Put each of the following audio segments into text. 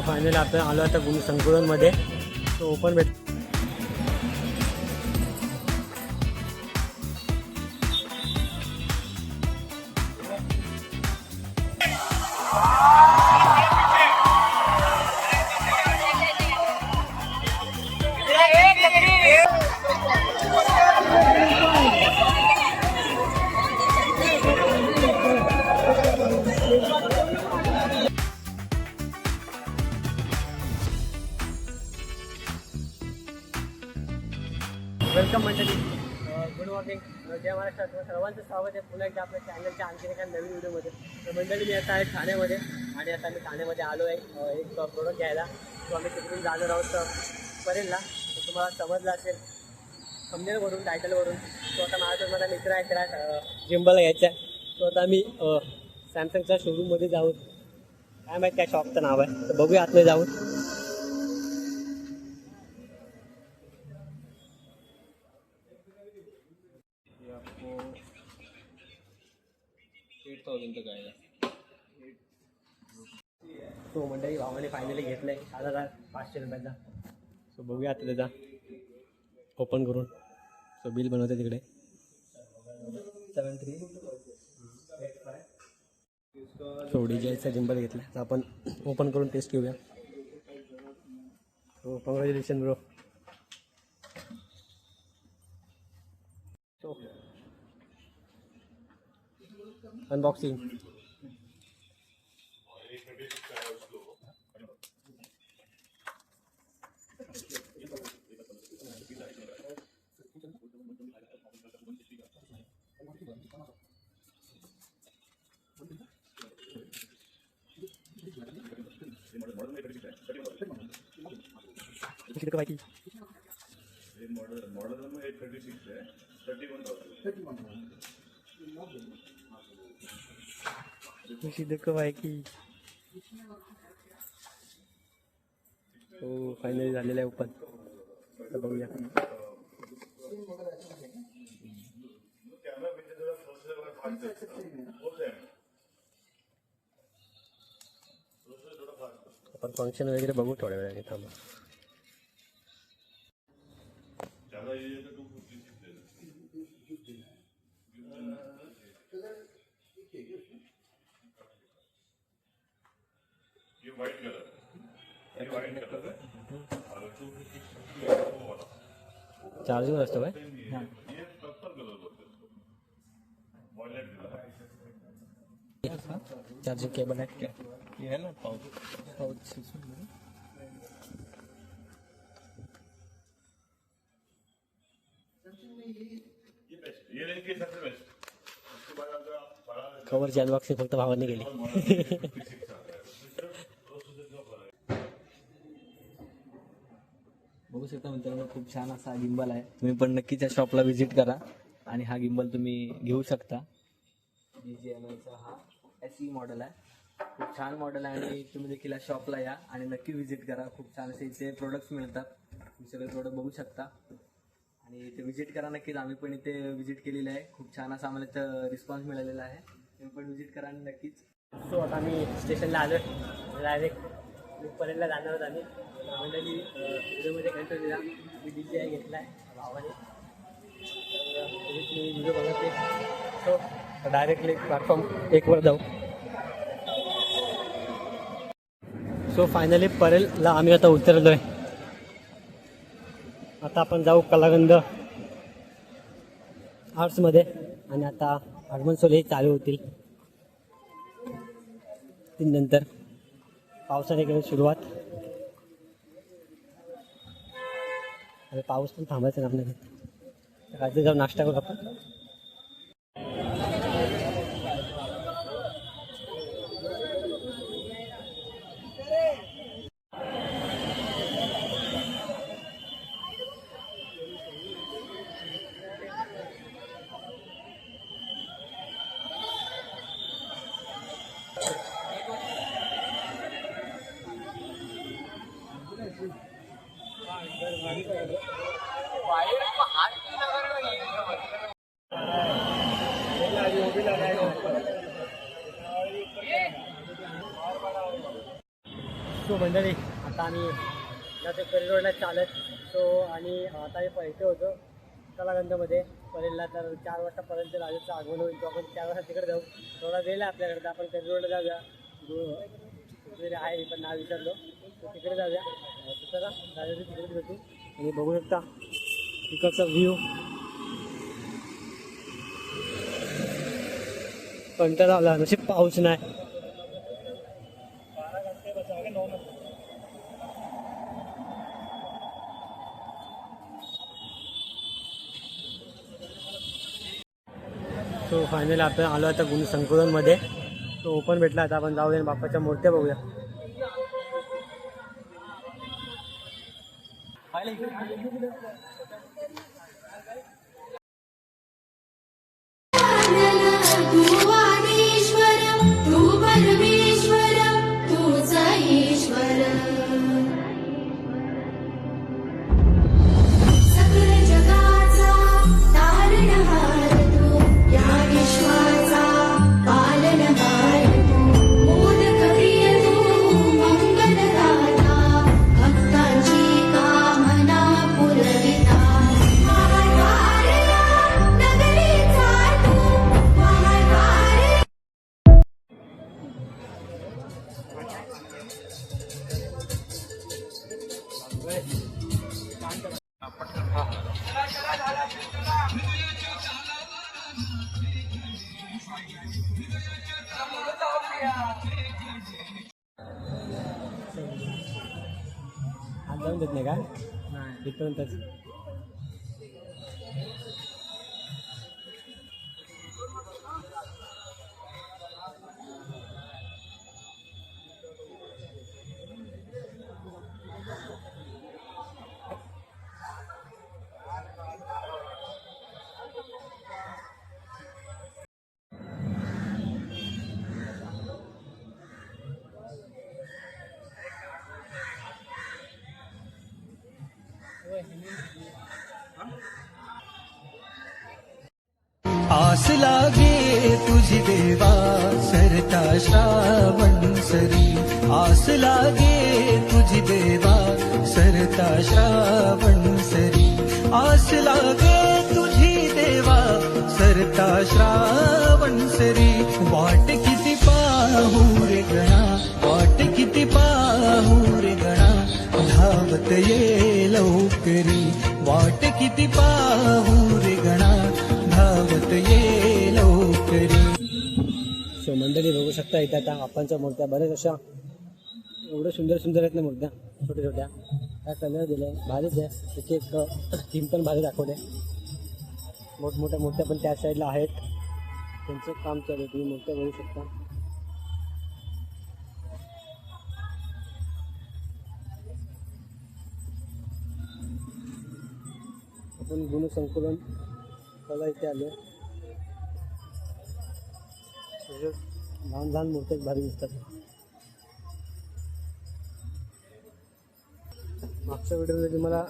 Final आपण आलो आता गुरु संकुलनमध्ये तो ओपन भेट वेलकम मंडळी. Good morning. जय महाराष्ट्र. सर्वांचं स्वागत आहे पुन्हा एकदा आपल्या चॅनलच्या आणखी एका नवीन व्हिडिओमध्ये. तर मंडळी मी आता आहे ठाण्यामध्ये आणि आता मी ठाण्यामध्ये आलो आहे. एक प्रोडक्ट घ्यायला. तो आम्ही तिकडून जाणार आहोत करेल ना तर तुम्हाला समजलं असेल. समजेलवरून टायटलवरून तो आता माझा माझा मित्र आहे त्याला जिंबल घ्यायचा आहे. तो आता आम्ही सॅमसंगच्या शोरूममध्ये जाऊ काय माहीत काय शॉपचं नाव आहे. तर बघूया आतमध्ये जाऊन. तो मंडळी भावाने फायनली घेतलाय. सात हजार पाचशे रुपयाचा. सो बघूया आता त्याचा ओपन करून. सो बिल बनवते तिकडे. सेवन थ्री सो डी जेचा जिंबल घेतला. तर आपण ओपन करून टेस्ट घेऊया. सो कॉंग्रॅच्युलेशन ब्रो अनबॉक्सिंग किती का बाकी. की हो फायनली झालेलं आहे ओपन बघूया. आपण फंक्शन वगैरे बघू थोड्या वेळाने थांबा. ये व्हाइट कलर ये व्हाइट कलर है और टू फिफ्टी वो वाला चार्जिंग असतो काय ये पर्पल कलर बोलते हैं इसको वॉयलेट कलर चार्जिंग केबल आहे ये है ना पाउच ये बेस्ट ये रेंज के हिसाब से बेस्ट उसके बाद अगर आप बड़ा कवरची अनबॉक्सिंग फक्त भावाने केली बघू शकता मित्रांनो खूप छान असा गिंबल आहे. तुम्ही पण नक्कीच या शॉपला व्हिजिट करा आणि हा गिंबल तुम्ही घेऊ शकता. जी जी एम एलचा हा एस ई मॉडेल आहे. खूप छान मॉडेल आहे आणि तुम्ही देखील या शॉपला या आणि नक्की व्हिजिट करा. खूप छान असे इथे प्रोडक्ट्स मिळतात. तुम्ही सगळे प्रोडक्ट बघू शकता. आणि इथे व्हिजिट करा नक्कीच. आम्ही पण इथे व्हिजिट केलेली आहे. खूप छान असा आम्हाला इथं रिस्पॉन्स मिळालेला आहे. तुम्ही पण व्हिजिट करा आणि नक्कीच. सो आता आम्ही स्टेशनला आलो डायरेक्ट परेलला जाणार आहोत आम्ही. मंडळी व्हिडिओमध्ये कंट्रोल दिला मी डी जे घेतला आहे भावाने. मी व्हिडिओ बघते सो डायरेक्टली प्लॅटफॉर्म एकवर जाऊ. सो फायनली परेलला आम्ही आता उतरलो आहे आता आपण जाऊ कलागंध आर्ट्समध्ये. आणि आता आगमन सोले चालू होतील. तीन नंतर. पावसाने केली सुरुवात. अरे पाऊस पण थांबायचं काम नाही घेत रात्री जाऊन नाश्ता करू आपण. रोडला चालत. सो आणि आता मी पहिले होतो कलागंधमध्ये. परेलला तर चार वाजतापर्यंत राजाचं आगमन होईल. तो आपण चार वाजता तिकडे जाऊ. थोडा वेळ आहे आपल्याकडे. तर आपण करी रोडला जाऊया वगैरे आहे पण नाव विचारलो तर तिकडे जाऊया. चला राजाचं तिकडे भेटू. आणि बघू शकता तिकडचा व्ह्यू कंटाळा आला. नशीब पाऊस नाही. सो फायनली आपण आलो आता गुण संकुलनमध्ये. तो ओपन भेटला आता आपण जाऊया आणि बाप्पाच्या मूर्त्या बघूया. 30 आस लागे तुझी देवा सरता श्रावण सरी. आस लागे तुझी देवा सरता श्रावण सरी. आस लागे तुझी देवा सरता श्रावण सरी. वाट किती पाहू रे गणा वाट किती पाहू रे गणा. धावत ये लवकरी. वाट किती पाहू रे गणा. धावत ये लवकरी. सो मंडळी बघू शकता इथं आता आपणच्या मूर्त्या बऱ्याच अशा एवढ्या सुंदर सुंदर आहेत ना मूर्त्या छोट्या छोट्या. काय कलर दिले भारीच आहे. एक एक थीम पण भारी दाखवले मोठमोठ्या मूर्त्या पण त्या साईडला आहेत. त्यांचं काम चालू आहे. तुम्ही मूर्त्या बघू शकता. आपण गुणसंकुलन कला इथे आलो. लहान लहान मूर्त्या भारी दिसतात. मागच्या व्हिडिओमध्ये तुम्हाला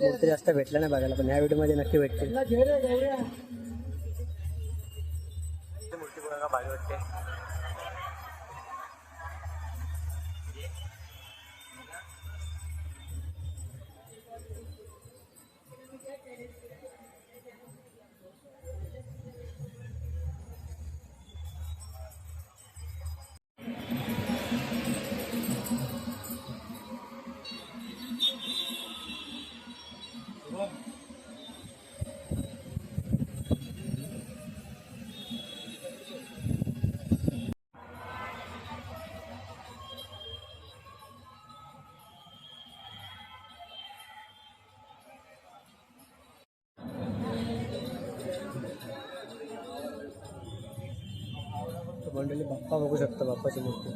मूर्ती जास्त भेटल्या नाही बघायला पण ह्या व्हिडिओमध्ये नक्की भेटते मूर्ती बघायला भारी वाटते. मंडळी बाप्पा बघू शकता बाप्पाची मूर्ती.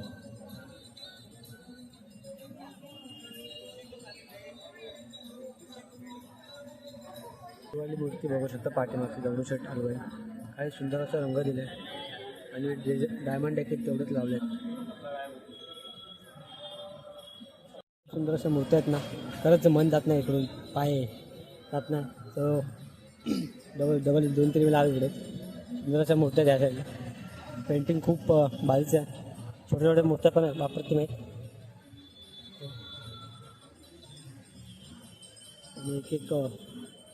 दिवाळी मूर्ती बघू शकता पाठीमागची दगडूशेठ हलवाई. काही सुंदर असा रंग दिलाय. आणि डिझ डायमंड देखील तेवढेच लावले सुंदर अशा मूर्त्या आहेत ना खरंच मन जात नाही इकडून पाय जात नाही. तर डबल डबल दोन तीन वेळा आले इकडे. सुंदर अशा मूर्त्या द्या साईडला. पेंटिंग खूप बारीचे आहे. छोटे छोटे मूर्त्या पण वापरत तुम्ही आणि एक एक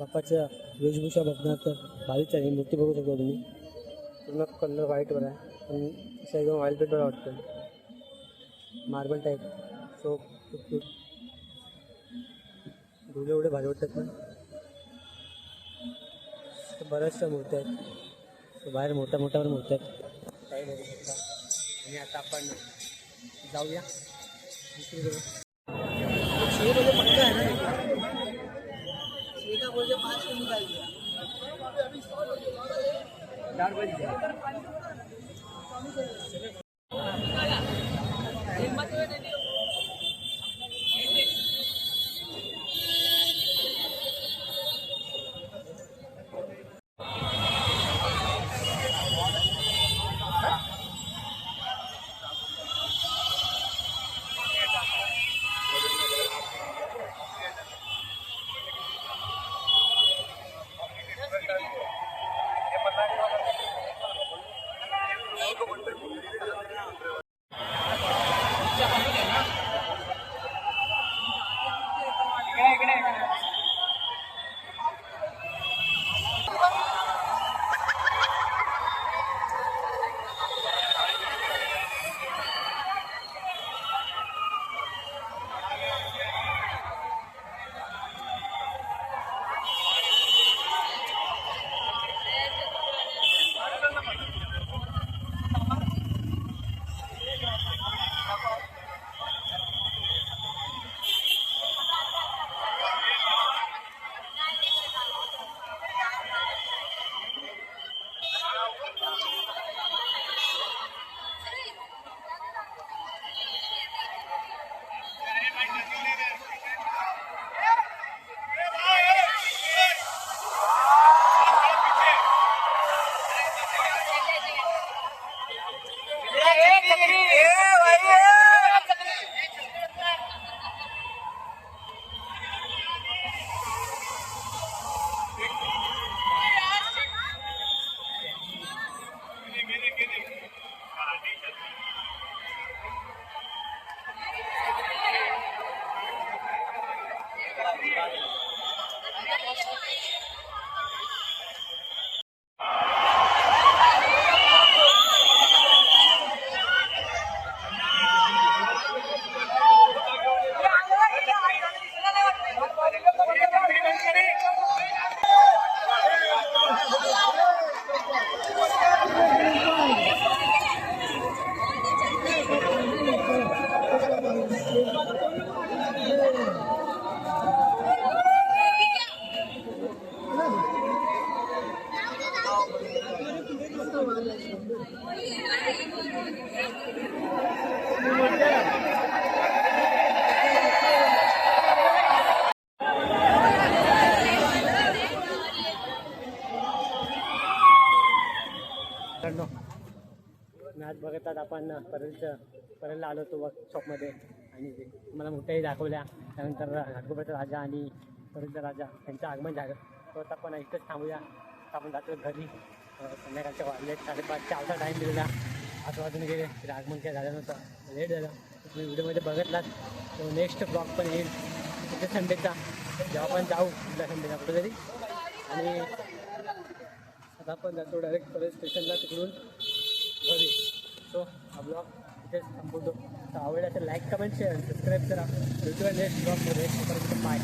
बाप्पाच्या वेशभूषा बघणार तर भारीच आहे. मूर्ती बघू शकता तुम्ही. पूर्ण कलर व्हाईटवर आहे. पण असं एकदम ऑइल पेंटवर वाटतं मार्बल टाईप सो डोळे एवढे भारी वाटतात पण बऱ्याचशा मूर्त्या आहेत. बाहेर मोठ्या मोठ्यावर मूर्त्या आहेत. आहे बघू शकता आणि आता आपण जाऊया दुसरीकडे आपण परलचं आलो होतो वर्कशॉपमध्ये आणि मला मोठ्याही दाखवल्या. त्यानंतर घाटकोपरचा राजा आणि परलचा राजा यांचं आगमन झालं. तर आपण इथंच थांबूया. आपण जातो घरी. संध्याकाळच्या वाजले साडेपाचच्या आवता टाईम दिलेला. आठ वाजून गेले. तिथे आगमन काय झालं नव्हतं. लेट झालं. तुम्ही व्हिडिओमध्ये बघितलात. तो नेक्स्ट ब्लॉग पण येईल. तिथे संडेचा. जेव्हा आपण जाऊ तिथल्या संडेला कुठेतरी आणि आता आपण जातो डायरेक्ट परत स्टेशनला तिकडून घरी. सो हा ब्लॉग इथेच संपवतो तर आवडला तर लाईक कमेंट शेअर सबस्क्राईब करा. भेटूया नेक्स्ट ब्लॉगमध्ये बाय